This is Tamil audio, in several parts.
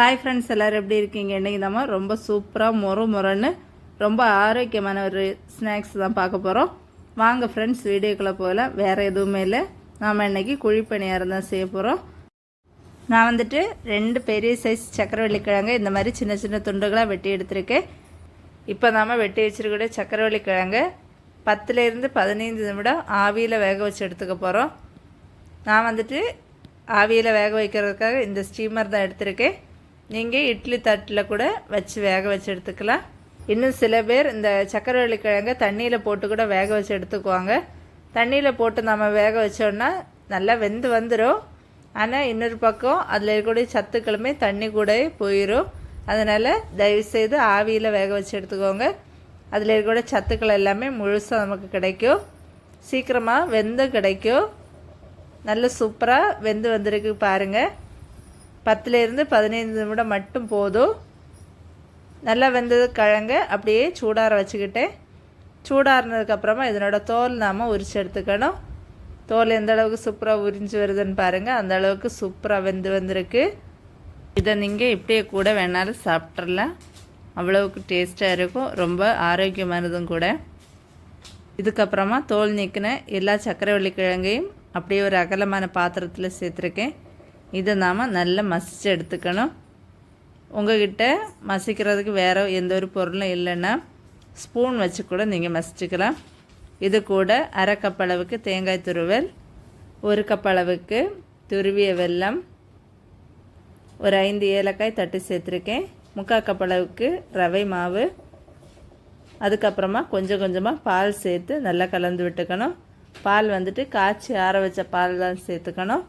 ஹாய் ஃப்ரெண்ட்ஸ் எல்லோரும் எப்படி இருக்கீங்க? இன்றைக்கி நம்ம ரொம்ப சூப்பராக மொறு மொறன்னு ரொம்ப ஆரோக்கியமான ஒரு ஸ்நாக்ஸ் தான் பார்க்க போகிறோம் வாங்க ஃப்ரெண்ட்ஸ் வீடியோக்குள்ளே போகல வேறு எதுவுமே இல்லை. நாம் இன்றைக்கி குழிப்பணியாரம் தான் செய்ய போகிறோம் நான் வந்துட்டு ரெண்டு பெரிய சைஸ் சக்கரவள்ளி கிழங்கு இந்த மாதிரி சின்ன சின்ன துண்டுகளாக வெட்டி எடுத்திருக்கேன். இப்போ நாம் வெட்டி வச்சிருக்கிற சக்கரவள்ளி கிழங்கு பத்துலேருந்து பதினைந்து நிமிடம் ஆவியில் வேக வச்சு எடுத்துக்க போகிறோம் நான் வந்துட்டு ஆவியில் வேக வைக்கிறதுக்காக இந்த ஸ்டீமர் தான் எடுத்திருக்கேன். நீங்கள் இட்லி தட்டில் கூட வச்சு வேக வச்சு எடுத்துக்கலாம். இன்னும் சில பேர் இந்த சக்கரவள்ளி கிழங்கை தண்ணியில் போட்டு கூட வேக வச்சு எடுத்துக்குவாங்க. தண்ணியில் போட்டு நம்ம வேக வச்சோன்னா நல்லா வெந்து வந்துடும் ஆனால் இன்னொரு பக்கம் அதில் இருக்கக்கூடிய சத்துக்களுமே தண்ணி கூட போயிடும் அதனால் தயவுசெய்து ஆவியில் வேக வச்சு எடுத்துக்கோங்க. அதில் இருக்கக்கூடிய சத்துக்கள் எல்லாமே முழுசாக நமக்கு கிடைக்கும். சீக்கிரமாக வெந்து கிடைக்கும். நல்ல சூப்பராக வெந்து வந்திருக்கு பாருங்கள் பத்துலேருந்து பதினைந்து நிமிடம் மட்டும் போதும். நல்லா வெந்தது கிழங்க அப்படியே சூடார வச்சுக்கிட்டேன் சூடாறினதுக்கப்புறமா இதனோட தோல் நாம் உரிச்சு எடுத்துக்கணும். தோல் எந்த அளவுக்கு சூப்பராக உரிஞ்சு வருதுன்னு பாருங்கள் அந்த அளவுக்கு சூப்பராக வெந்து வந்திருக்கு. இதை நீங்கள் இப்படியே கூட வேணாலும் சாப்பிட்றலாம் அவ்வளவுக்கு டேஸ்ட்டாக இருக்கும். ரொம்ப ஆரோக்கியமானதும் கூட. இதுக்கப்புறமா தோல் நீக்கின எல்லா சக்கரவள்ளி கிழங்கையும் அப்படியே ஒரு அகலமான பாத்திரத்தில் சேர்த்துருக்கேன். இதை நாம் நல்லா மசித்து எடுத்துக்கணும். உங்கள்கிட்ட மசிக்கிறதுக்கு வேறு எந்த ஒரு பொருளும் இல்லைன்னா ஸ்பூன் வச்சு கூட நீங்கள் மசிச்சுக்கலாம். இது கூட அரை கப் அளவுக்கு தேங்காய் துருவல் ஒரு கப் அளவுக்கு துருவிய வெல்லம் ஒரு ஐந்து ஏலக்காய் தட்டி சேர்த்துருக்கேன். முக்கால் கப் அளவுக்கு ரவை மாவு அதுக்கப்புறமா கொஞ்சம் கொஞ்சமாக பால் சேர்த்து நல்லா கலந்து விட்டுக்கணும். பால் வந்துட்டு காய்ச்சி ஆற வச்ச பால் தான் சேர்த்துக்கணும்.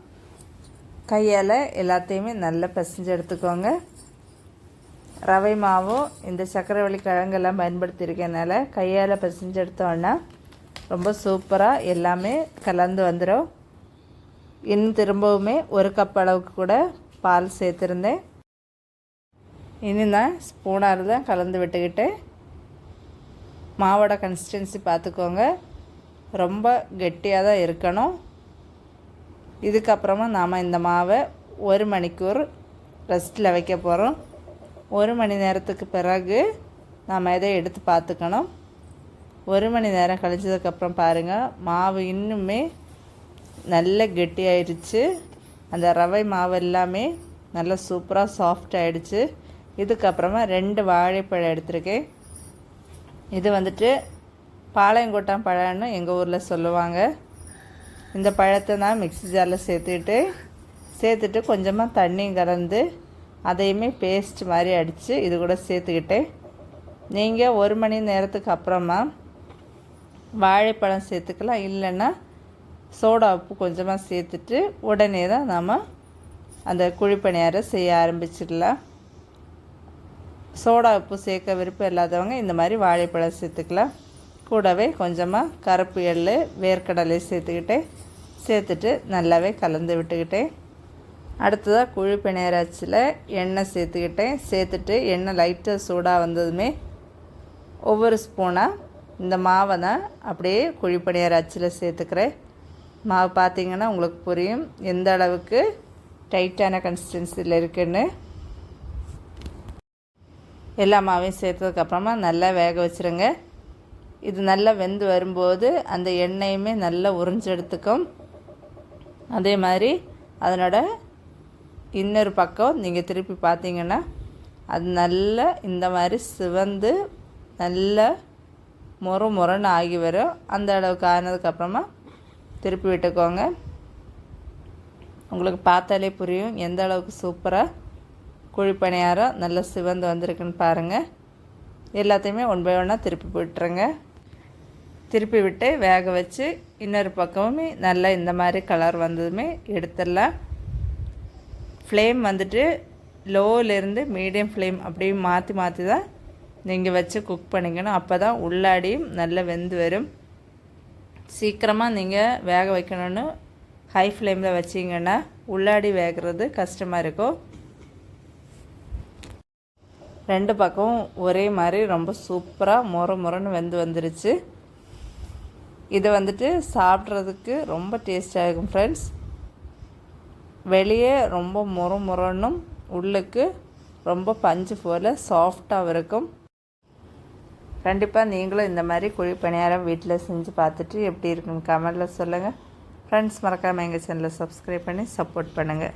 கையால் எல்லாத்தையுமே நல்லா பிசைஞ்சு எடுத்துக்கோங்க. ரவை மாவும் இந்த சர்க்கரைவள்ளி கிழங்கெல்லாம் பயன்படுத்தியிருக்கனால கையால் பிசைஞ்சு எடுத்தோன்னா ரொம்ப சூப்பராக எல்லாமே கலந்து வந்துடும் இன்னும் திரும்பவுமே ஒரு கப் அளவுக்கு கூட பால் சேர்த்துருந்தேன். இனி நான் ஸ்பூனாக தான் கலந்து விட்டுக்கிட்டு மாவோட கன்சிஸ்டன்சி பார்த்துக்கோங்க. ரொம்ப கெட்டியாக தான் இருக்கணும். இதுக்கப்புறமா நாம் இந்த மாவை ஒரு மணிக்கூர் ரெஸ்ட்டில் வைக்க போகிறோம் ஒரு மணி நேரத்துக்கு பிறகு நாம் இதை எடுத்து பார்த்துக்கணும். ஒரு மணி நேரம் கழிச்சதுக்கப்புறம் பாருங்கள் மாவு இன்னுமே நல்ல கெட்டியாயிடுச்சு அந்த ரவை மாவு எல்லாமே நல்லா சூப்பராக சாஃப்ட் ஆகிடுச்சு இதுக்கப்புறமா ரெண்டு வாழைப்பழம் எடுத்திருக்கேன். இது வந்துட்டு பாளையங்கோட்டம் பழம்னு எங்கள் ஊரில் சொல்லுவாங்க. இந்த பழத்தை நான் மிக்ஸி ஜாரில் சேர்த்துக்கிட்டு சேர்த்துட்டு கொஞ்சமாக தண்ணியும் கலந்து அதையுமே பேஸ்ட் மாதிரி அடித்து இது கூட சேர்த்துக்கிட்டேன். நீங்கள் ஒரு மணி நேரத்துக்கு அப்புறமா வாழைப்பழம் சேர்த்துக்கலாம். இல்லைன்னா சோடா உப்பு கொஞ்சமாக சேர்த்துட்டு உடனே தான் நாம் அந்த குழிப்பணியாரை செய்ய ஆரம்பிச்சிடலாம். சோடா உப்பு சேர்க்க விருப்பம் இல்லாதவங்க இந்த மாதிரி வாழைப்பழம் சேர்த்துக்கலாம். கூடவே கொஞ்சமாக கருப்பு எள் வேர்க்கடலை சேர்த்துக்கிட்டேன் சேர்த்துட்டு நல்லாவே கலந்து விட்டுக்கிட்டேன் அடுத்ததாக குழி பிணையராச்சில் எண்ணெய் சேர்த்துக்கிட்டேன் சேர்த்துட்டு எண்ணெய் லைட்டாக சூடாக வந்ததுமே ஒவ்வொரு ஸ்பூனாக இந்த மாவை தான் அப்படியே குழி சேர்த்துக்கிறேன். மாவு பார்த்திங்கன்னா உங்களுக்கு புரியும் எந்த அளவுக்கு டைட்டான கன்சிஸ்டன்சியில் இருக்குன்னு. எல்லா மாவையும் சேர்த்ததுக்கப்புறமா நல்லா வேக வச்சுருங்க. இது நல்லா வெந்து வரும்போது அந்த எண்ணெயுமே நல்லா உறிஞ்செடுத்துக்கும். அதே மாதிரி அதனோட இன்னொரு பக்கம் நீங்கள் திருப்பி பார்த்தீங்கன்னா அது நல்லா இந்த மாதிரி சிவந்து நல்லா முறு முரன்னு ஆகி வரும். அந்த அளவுக்கு ஆனதுக்கப்புறமா திருப்பி விட்டுக்கோங்க. உங்களுக்கு பார்த்தாலே புரியும் எந்த அளவுக்கு சூப்பராக குழிப்பணியாரம் நல்லா சிவந்து வந்திருக்குன்னு பாருங்கள் எல்லாத்தையுமே ஒன் பை ஒன்னாக திருப்பி விட்டுருங்க திருப்பி விட்டு வேக வச்சு இன்னொரு பக்கமுமே நல்லா இந்த மாதிரி கலர் வந்ததுமே எடுத்துடலாம். ஃப்ளேம் வந்துட்டு லோவிலேருந்து மீடியம் ஃப்ளேம் அப்படியே மாற்றி மாற்றி தான் நீங்கள் வச்சு குக் பண்ணிக்கணும். அப்போ தான் உள்ளாடியும் நல்லா வெந்து வரும். சீக்கிரமாக நீங்கள் வேக வைக்கணும்னு ஹை ஃப்ளேமில் வச்சிங்கன்னா உள்ளாடி வேகிறது கஷ்டமாக இருக்கும். ரெண்டு பக்கமும் ஒரே மாதிரி ரொம்ப சூப்பராக முற முறைன்னு வெந்து வந்துருச்சு. இதை வந்துட்டு சாப்பிட்றதுக்கு ரொம்ப டேஸ்டாக இருக்கும் ஃப்ரெண்ட்ஸ் வெளியே ரொம்ப முற முரணும் உள்ளுக்கு ரொம்ப பஞ்சு போல் சாஃப்டாகவும் இருக்கும். கண்டிப்பாக நீங்களும் இந்த மாதிரி குழி பணியாரம் வீட்டில் செஞ்சு பார்த்துட்டு எப்படி இருக்குன்னு கமெண்டில் சொல்லுங்கள் ஃப்ரெண்ட்ஸ் மறக்காமல் எங்கள் சேனலை சப்ஸ்கிரைப் பண்ணி சப்போர்ட் பண்ணுங்கள்